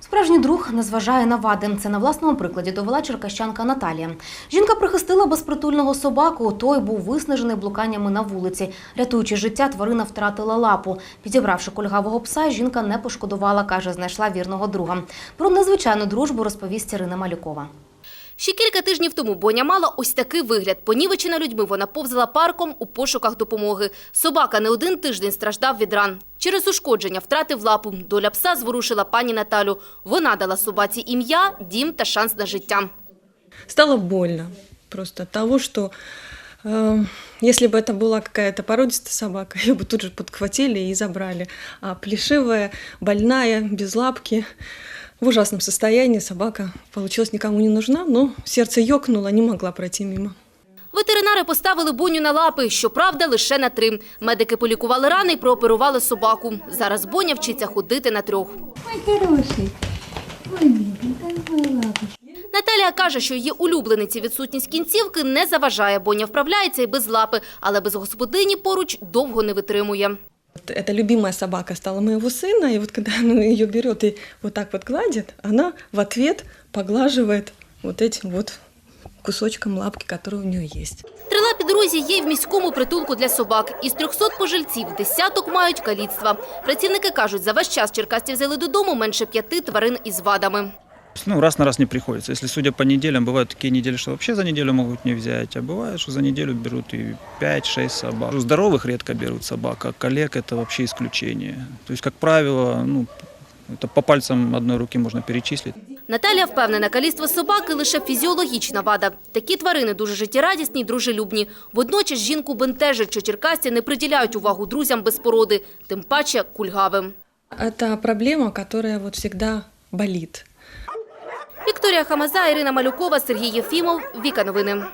Справжній друг не зважає на вади. Це на власному прикладі довела черкащанка Наталія. Жінка прихистила безпритульного собаку. Той був виснажений блуканнями на вулиці. Рятуючи життя, тварина втратила лапу. Підібравши кульгавого пса, жінка не пошкодувала, каже, знайшла вірного друга. Про незвичайну дружбу розповість Ірина Малюкова. Ще кілька тижнів тому Боня мала ось такий вигляд. Понівечена людьми вона повзала парком у пошуках допомоги. Собака не один тиждень страждав від ран. Через ушкодження втратив лапу. Доля пса зворушила пані Наталю. Вона дала собаці ім'я, дім та шанс на життя. Стало больно просто от того, что э, если бы это была какая-то породистая собака, ее бы тут же подхватили и забрали. А плешивая, больная, без лапки, в ужасном состоянии собака получилась никому не нужна, но сердце ёкнуло, не могла пройти мимо. Ветеринари поставили Боню на лапи, щоправда, лише на три. Медики полікували рани і прооперували собаку. Зараз Боня вчиться ходити на трьох. Ой, хороший. Ой, бедненькая моя лапочка. Наталія каже, що її улюблениці відсутність кінцівки не заважає. Боня вправляється і без лапи, але без господині поруч довго не витримує. Вот Эта любимая собака стала моего сына, и вот когда он ее берет и вот так вот гладит, она в ответ поглаживает вот этим вот кусочком лапки, который у нее есть. Трилапі друзі є й в міському притулку для собак. Із 300 пожильців десяток мають каліцтва. Працівники кажуть, за весь час черкасці взяли додому менше п'яти тварин із вадами. Ну, раз на раз не приходится. Если судя по неделям, бывают такие недели, что вообще за неделю могут не взять, а бывает, что за неделю берут и 5-6 собак. У Здоровых редко берут собак, а коллег это вообще исключение. То есть, как правило, ну, это по пальцам одной руки можно перечислить. Наталія впевнена, каліство собаки – лише фізіологічна вада. Такі тварини дуже життєрадісні й дружелюбні. Водночас жінку бентежить, що черкасці не приділяють увагу друзям без породи, тим паче кульгавим. Це проблема, яка вот боліт. Вікторія Хамаза, Ірина Малюкова, Сергій Єфімов. Віка новини.